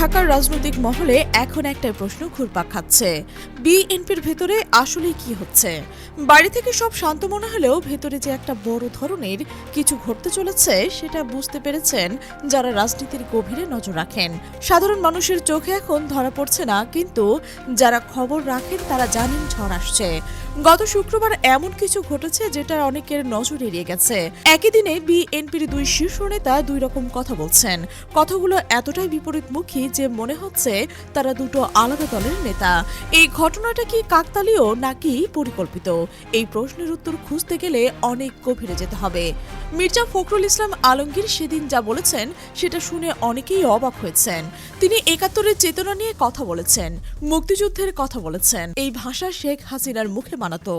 ঢাকার রাজনৈতিক মহলে এখন একটাই প্রশ্ন ঘুরপাক খাচ্ছে। বিএনপির ভেতরে আসলে কি হচ্ছে? বাড়ি থেকে সব শান্ত মনে হলেও ভেতরে যে একটা বড় ধরনের কিছু ঘটতে চলেছে, সেটা বুঝতে পেরেছেন যারা রাজনীতির গভীরে নজর রাখেন। সাধারণ মানুষের চোখে এখন ধরা পড়ছে না, কিন্তু যারা খবর রাখেন তারা জানেন ঝড় আসছে। গত শুক্রবার এমন কিছু ঘটেছে যেটা অনেকের নজর এড়িয়ে গেছে। একই দিনে বিএনপির দুই শীর্ষ নেতা দুই রকম কথা বলছেন। কথাগুলো এতটাই বিপরীতমুখী যে মনে হচ্ছে তারা দুটো আলাদা দলের নেতা। এই ঘটনাটা কি কাকতালীয় নাকি পরিকল্পিত? এই প্রশ্নের উত্তর খুঁজতে গেলে অনেক গভীরে যেতে হবে। মির্জা ফখরুল ইসলাম আলমগীর সেদিন যা বলেছেন, সেটা শুনে অনেকেই অবাক হয়েছেন। তিনি একাত্তরের চেতনা নিয়ে কথা বলেছেন, মুক্তিযুদ্ধের কথা বলেছেন। এই ভাষা শেখ হাসিনার মুখে মানাতো।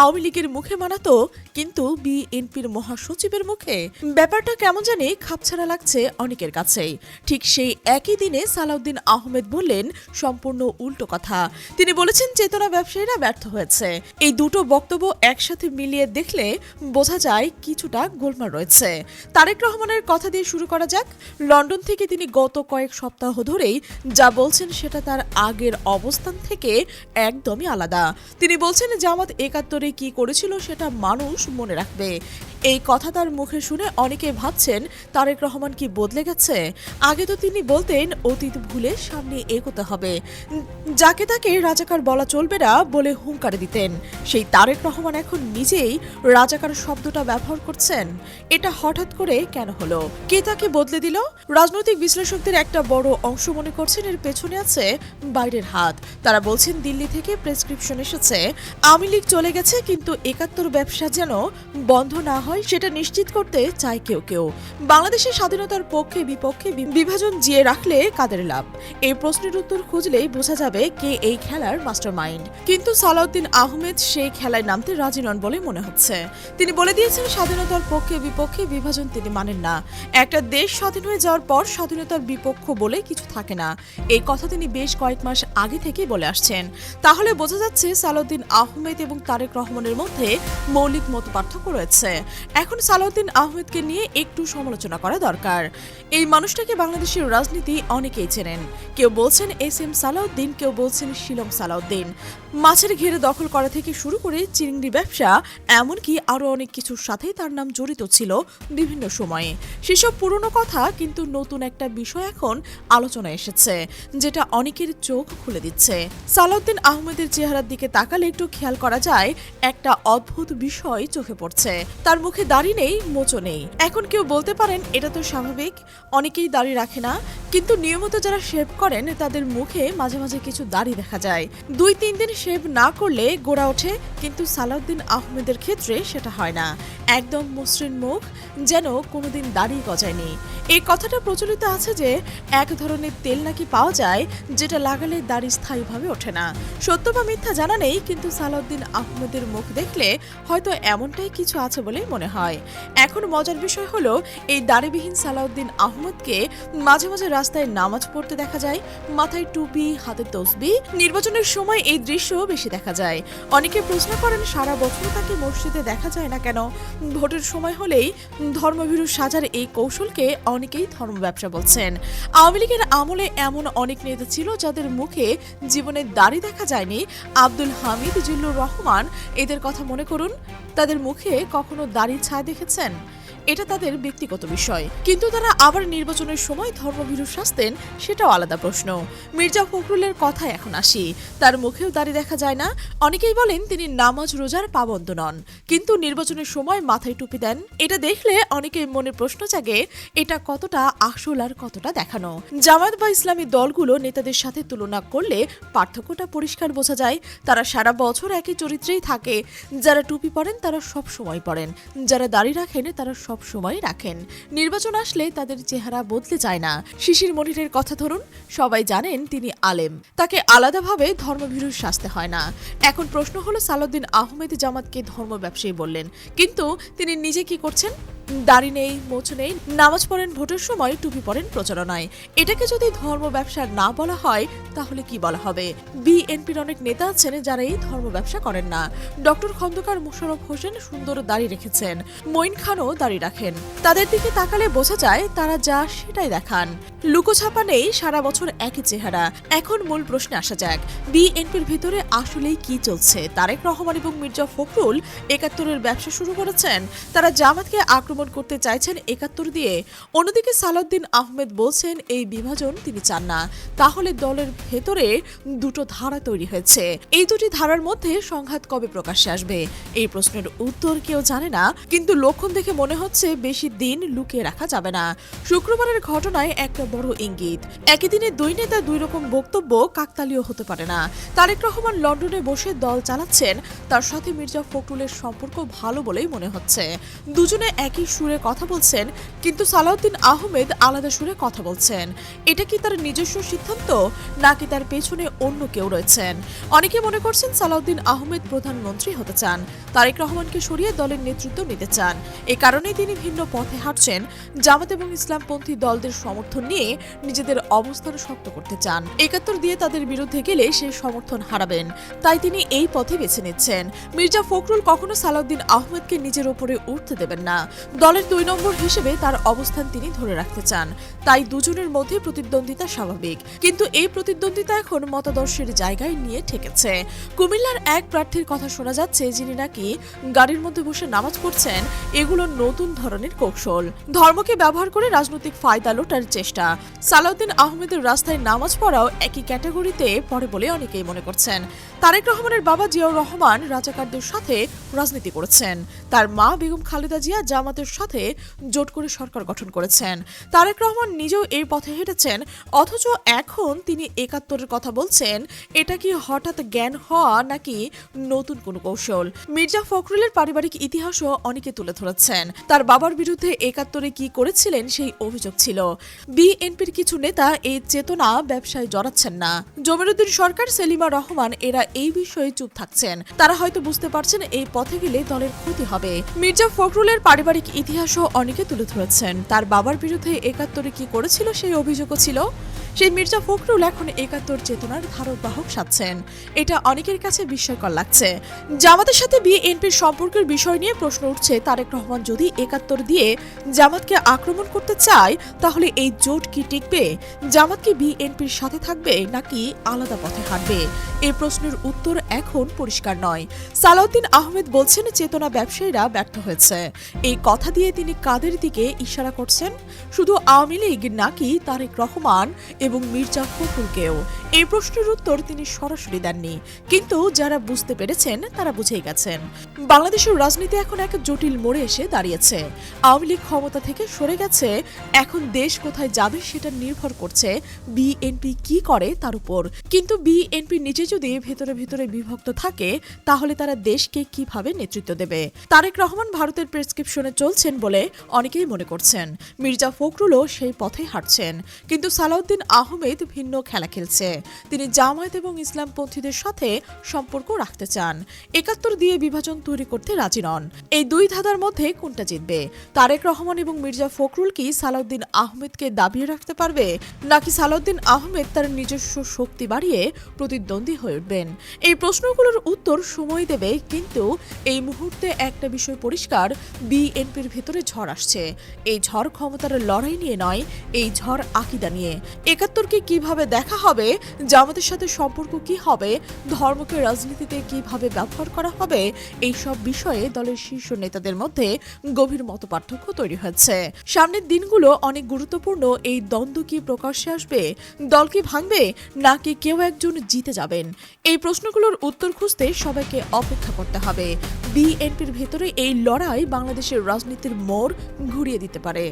আওয়ামী লীগের মুখে মানাতো, কিন্তু বিএনপির মহাসচিবের মুখে। ব্যাপারটা কেমন জানি খাপছাড়া লাগছে অনেকের কাছেই। ঠিক সেই একই দিনে সালাউদ্দিন আহমেদ বললেন সম্পূর্ণ উল্টো কথা। তিনি বলেছেন চেতনা ব্যবসায়ীরা ব্যর্থ হয়েছে। এই দুটো বক্তব্য একসাথে মিলিয়ে দেখলে বোঝা যায় কিছুটা গোলমাল রয়েছে। তারেক রহমানের কথা দিয়ে শুরু করা যাক। লন্ডন থেকে তিনি গত কয়েক সপ্তাহ ধরেই যা বলছেন সেটা তার আগের অবস্থান থেকে একদমই আলাদা। তিনি বলছেন জামাত একাত্তরে কি করেছিল সেটা মানুষ মনে রাখবে। এই কথা তার মুখে শুনে অনেকে ভাবছেন, তারেক রহমান কি বদলে গেছে? আগে তো তিনি বলতেন, অতীত ভুলে সামনে এগোতে হবে। যাকে তাকে রাজাকার বলা চলবে না বলে হুঙ্কার দিতেন। সেই তারেক রহমান এখন নিজেই রাজাকার শব্দটা ব্যবহার করছেন। এটা হঠাৎ করে কেন হলো? কে তাকে বদলে দিল? রাজনৈতিক বিশ্লেষকদের একটা বড় অংশ মনে করছেন, এর পেছনে আছে বাইরের হাত। তারা বলছেন, দিল্লি থেকে প্রেসক্রিপশন এসেছে। আওয়ামী লীগ চলে গেছে, কিন্তু একাত্তর ব্যবসা যেন বন্ধ না হয় সেটা নিশ্চিত করতে চায় কেউ কেউ। বাংলাদেশের স্বাধীনতার পক্ষে বিপক্ষে বিভাজন জিয়ে রাখলে কাদের লাভ? এই প্রশ্নের উত্তর খুঁজলেই বোঝা যাবে কে এই খেলার মাস্টার মাইন্ড কিন্তু সালাউদ্দিন আহমেদ সেই খেলায় নামতে রাজি নন বলে মনে হচ্ছে। তিনি বলে দিয়েছেন, স্বাধীনতার পক্ষে বিপক্ষে বিভাজন তিনি মানেন না। একটা দেশ স্বাধীন হয়ে যাওয়ার পর স্বাধীনতার বিপক্ষ বলে কিছু থাকে না। এই কথা তিনি বেশ কয়েক মাস আগে থেকেই বলে আসছেন। তাহলে বোঝা যাচ্ছে সালাউদ্দিন আহমেদ এবং তারেক রহমানের মধ্যে মৌলিক মত পার্থক্য রয়েছে। এখন সালাউদ্দিন আহমেদকে নিয়ে একটু সমালোচনা করা দরকার। এই মানুষটাকে বাংলাদেশের রাজনীতি অনেকেই চেনেন। কেউ বলছেন এস এম সালাউদ্দিন, কেউ বলছেন শিলং সালাউদ্দিন। মাছের ঘেরে দখল করা থেকে শুরু করে চিংড়ি ব্যবসা, এমনকি আরও অনেক কিছুর সাথেই তার নাম জড়িত ছিল বিভিন্ন সময়ে। সেসব পুরনো কথা কিন্তু নতুন একটা বিষয় এখন আলোচনায় এসেছে, যেটা অনেকের চোখ খুলে দিচ্ছে। সালাউদ্দিন আহমেদের চেহারার দিকে তাকালে একটু খেয়াল করা যায়, একটা অদ্ভুত বিষয় চোখে পড়ছে। তার মুখে দাড়ি নেই, মোচো নেই। এখন কেউ বলতে পারেন, এটা তো স্বাভাবিক, অনেকেই দাড়ি রাখে না কিন্তু নিয়মিত যারা শেভ করেন, তাদের মুখে মাঝে মাঝে কিছু দাড়ি দেখা যায়। দুই তিন দিন শেভ না করলে গোড়া ওঠে, কিন্তু সালাউদ্দিন আহমেদের ক্ষেত্রে সেটা হয় না। একদম মসৃণ মুখ, যেন কোনোদিন দাড়ি গজায়নি। এই কথাটা প্রচলিত আছে যে, এক ধরনের তেল নাকি পাওয়া যায়, যেটা লাগালে দাড়ি স্থায়ীভাবে ওঠে না। সত্য বা মিথ্যা জানা নেই, কিন্তু সালাউদ্দিন আহমেদের মুখ দেখলে হয়তো এমনটাই কিছু আছে বলেই মনে হয়। এখন মজার বিষয় হলো, এই দাড়িবিহীন সালাউদ্দিন আহমদকে মাঝে মাঝে রাস্তায় নামাজ পড়তে দেখা যায়, মাথায় টুপি, হাতে তসবি। নির্বাচনের সময় এই দৃশ্য বেশি দেখা যায়। অনেকে প্রশ্ন করেন, সারা বছর তাকে মসজিদে দেখা যায় না কেন? ভোটের সময় হলেই ধর্মভীরু সাজার এই কৌশলকে অনেকেই ধর্ম ব্যবসা বলছেন। আওয়ামী লীগের আমলে এমন অনেক নেতা ছিল যাদের মুখে জীবনের দাড়ি দেখা যায়নি। আব্দুল হামিদ, জিল্লুর রহমান, এদের কথা মনে করুন, তাদের মুখে কখনো দাড়ি ছায়া দেখেছেন? এটা তাদের ব্যক্তিগত বিষয়। কিন্তু তারা আবার নির্বাচনের সময় ধর্মভীরু শাস্তেন সেটাও আলাদা প্রশ্ন। মির্জা ফখরুলের কথা এখন আসি। তার মুখেও দাড়ি দেখা যায় না। অনেকেই বলেন তিনি নামাজ রোজার পাবন্দ নন। কিন্তু নির্বাচনের সময় মাথায় টুপি দেন। এটা দেখলে অনেকের মনে প্রশ্ন জাগে, এটা কতটা আসল আর কতটা দেখানো? জামাত বা ইসলামী দলগুলো নেতাদের সাথে তুলনা করলে পার্থক্যটা পরিষ্কার বোঝা যায়। তারা সারা বছর একই চরিত্রেই থাকে। যারা টুপি পরেন, তারা সব সময় পরেন। যারা দাড়ি রাখেন, তারা সময় রাখেন। নির্বাচন আসলে তাদের চেহারা বদলে যায় না। শিশির মনিরের কথা ধরুন, সবাই জানেন তিনি আলেম। তাকে আলাদাভাবে ধর্মভীরু শাস্তে হয় না। এখন প্রশ্ন হলো সালাউদ্দিন আহমেদ জামাতকে ধর্ম ব্যবসায়ী বললেন। কিন্তু তিনি নিজে কি করছেন? দাড়ি নেই, মোচ নেই, নামাজ পড়েন, ভোটের সময় টুপি পরেন প্রচারণায়। এটাকে যদি ধর্ম ব্যবসা না বলা হয়, তাহলে কি বলা হবে? বিএনপির অনেক নেতা আছেন যারা এই ধর্ম ব্যবসা করেন না। ডক্টর খন্দকার মোশাররফ হোসেন সুন্দর দাড়ি রেখেছেন, মঈন খানও দাড়ি রাখেন। তাদের দিকে তাকালে বোঝা যায় তারা যা সেটাই দেখান। লুকোছাপা নেই, সারা বছর একই চেহারা। এখন মূল প্রশ্নে আসা যাক, বিএনপির ভিতরে আসলেই কি চলছে? তারেক রহমান এবং মির্জা ফখরুল একাত্তরের ব্যবসা শুরু করেছেন, তারা জামাতকে আক্রমণ করতে চাইছেন একাত্তর দিয়ে। অন্যদিকে সালাউদ্দিন আহমেদ বলছেন, এই বিভাজন তিনি চান না। তাহলে দলের ভেতরে দুটো ধারা তৈরি হয়েছে। এই দুটি ধারার মধ্যে সংঘাত কবে প্রকাশ্যে আসবে? এই প্রশ্নের উত্তর কেউ জানে না, কিন্তু লক্ষণ দেখে মনে হচ্ছে বেশি দিন লুকিয়ে রাখা যাবে না। শুক্রবারের ঘটনায় একটা বড় ইঙ্গিত। একই দিনে দুই নেতা দুই রকম বক্তব্য কাকতালীয় হতে পারে না। তারেক রহমান লন্ডনে বসে দল চালাচ্ছেন, তার সাথে মির্জা ফখরুলের সম্পর্ক ভালো বলেই মনে হচ্ছে। দুজনে একই সুরে কথা বলছেন, কিন্তু সালাউদ্দিন আহমেদ আলাদা সুরে কথা বলছেন। এটা কি তার নিজস্ব সিদ্ধান্ত, নাকি তার পেছনে অন্য কেউ রয়েছেন? অনেকে মনে করছেন সালাউদ্দিন আহমেদ প্রধানমন্ত্রী হতে চান। তারেক রহমানকে সরিয়ে দলের নেতৃত্ব নিতে চান। এ কারণেই তিনি ভিন্ন পথে হাঁটছেন। জামাত এবং ইসলামপন্থী দলদের সমর্থন নিয়ে নিজেদের অবস্থান শক্ত করতে চান। একাত্তর দিয়ে তাদের বিরুদ্ধে গেলে সেই সমর্থন হারাবেন। তাই তিনি এই পথে বেছে নিচ্ছেন। মির্জা ফখরুল কখনো সালাউদ্দিন আহমেদকে নিজের ওপরে উঠতে দেবেন না। দলের দুই নম্বর হিসেবে তার অবস্থান তিনি ধরে রাখতে চান। তাই দুজনের মধ্যে প্রতিদ্বন্দ্বিতা স্বাভাবিক। কিন্তু এই প্রতিদ্বন্দ্বিতা এখন মতাদর্শের জায়গায় নিয়ে ঠেকেছে। কুমিল্লার এক প্রার্থীর কথা শোনা যাচ্ছে, যিনি নাকি গাড়ির মধ্যে বসে নামাজ পড়ছেন, এগুলো নতুন ধরনের কৌশল। ধর্মকে ব্যবহার করে রাজনৈতিক ফায়দা লোটার চেষ্টা। সালাউদ্দিন আহমেদের রাস্তায় নামাজ পড়াও একই ক্যাটাগরিতে পড়ে বলে অনেকেই মনে করছেন। তারেক রহমানের বাবা জিয়াউর রহমান রাজাকারদের সাথে রাজনীতি করেছেন। তার মা বেগম খালেদা জিয়া জামাতের সাথে জোট করে সরকার গঠন করেছেন। তারেক রহমান নিজেও এই পথে হেঁটেছেন, অথচ এখন তিনি একাত্তরের কথা বলছেন, এটা কি হঠাৎ জ্ঞান হওয়া নাকি নতুন কোনো কৌশল? মির্জা ফখরুলের পারিবারিক ইতিহাসও অনেকে তুলে ধরেছেন। তার বাবার বিরুদ্ধে একাত্তরে কি করেছিলেন সেই অভিযোগ ছিল। বিএনপির কিছু নেতা এই চেতনা ব্যবসায় জড়াচ্ছেন না। জমিরুদ্দিন সরকার, সেলিমা রহমান, এরা এই বিষয়ে চুপ থাকছেন। তারা হয়তো বুঝতে পারছেন এই পথে গেলে দলের ক্ষতি হবে। মির্জা ফখরুলের পারিবারিক ইতিহাসও অনেকে তুলে ধরেছেন। তার বাবার বিরুদ্ধে একাত্তরে কি করেছিল সেই অভিযোগও ছিল। সেই মির্জা ফখরুল এখন একাত্তর চেতনার ধারক বাহক সাচ্ছেন এটা অনেকের কাছে বিস্ময়কর লাগছে। জামাতের সাথে বিএনপির সম্পর্কের বিষয় নিয়ে প্রশ্ন উঠছে, তারেক রহমান যদি একাত্তর দিয়ে জামাতকে আক্রমণ করতে চায়, তাহলে এই জোট কি টিকবে? জামাত কি বিএনপির সাথে থাকবে নাকি আলাদা পথে হাঁটবে? এই প্রশ্নের উত্তর এখন পরিষ্কার নয়। সালাউদ্দিন আহমেদ বলছেন, চেতনা ব্যবসায়ীরা ব্যর্থ হয়েছে। এই কথা দিয়ে তিনি কাদের দিকে ইশারা করছেন? শুধু আওয়ামী লীগ নাকি তারেক রহমান এবং মির্জা ফখরুলকেও? এই প্রশ্নের উত্তর তিনি সরাসরি দেননি। কিন্তু যারা বুঝতে পেরেছেন, তারা বুঝেই গেছেন। বাংলাদেশের রাজনীতি এখন এক জটিল মোড়ে এসে দাঁড়িয়েছে। আওয়ামী লীগ ক্ষমতা থেকে সরে গেছে, এখন দেশ কোথায় যাবে সেটা নির্ভর করছে বিএনপি কি করে তার উপর। কিন্তু বিএনপি নিজে যদি ভেতরে ভেতরে বিভক্ত থাকে, তাহলে তারা দেশকে কীভাবে নেতৃত্ব দেবে? তারেক রহমান ভারতের প্রেসক্রিপশনে চলছেন বলে অনেকেই মনে করছেন। মির্জা ফখরুলও সেই পথে হাঁটছেন। কিন্তু সালাউদ্দিন আহমেদ ভিন্ন খেলা খেলছে। তিনি জামায়াত এবং ইসলামপন্থীদের সাথে সম্পর্ক রাখতে চান। একাত্তর দিয়ে বিভাজন তৈরি করতে রাজি নন। এই দুই ধাঁধার মধ্যে কোনটা জিতবে? তারেক রহমান এবং মির্জা ফখরুল কি সালাউদ্দিন আহমেদকে দাবিয়ে রাখতে পারবে? নাকি সালাউদ্দিন আহমেদ তার নিজস্ব শক্তি বাড়িয়ে প্রতিদ্বন্দ্বী হয়ে উঠবেন? এই প্রশ্নগুলোর উত্তর সময় দেবে, কিন্তু এই মুহূর্তে একটা বিষয় পরিষ্কার, বিএনপির ভেতরে ঝড় আসছে। এই ঝড় ক্ষমতার লড়াই নিয়ে নয়, এই ঝড় আকিদা নিয়ে। একাত্তরকে কীভাবে দেখা হবে, জামাতের সাথে সম্পর্ক কি হবে, ধর্মকে, রাজনীতিতে কীভাবে ব্যবহার করা হবে এই সব বিষয়ে দলের শীর্ষ নেতাদের মধ্যে গভীর মত পার্থক্য তৈরি হয়েছে। সামনের দিনগুলো অনেক গুরুত্বপূর্ণ, এই দ্বন্দ্ব কি প্রকাশ্যে আসবে, দল কি ভাঙবে, নাকি কেউ একজন জিতে যাবেন? এই প্রশ্নগুলোর উত্তর খুঁজতে সবাইকে অপেক্ষা করতে হবে। বিএনপির ভেতরে এই লড়াই বাংলাদেশের রাজনীতির মোড় ঘুরিয়ে দিতে পারে।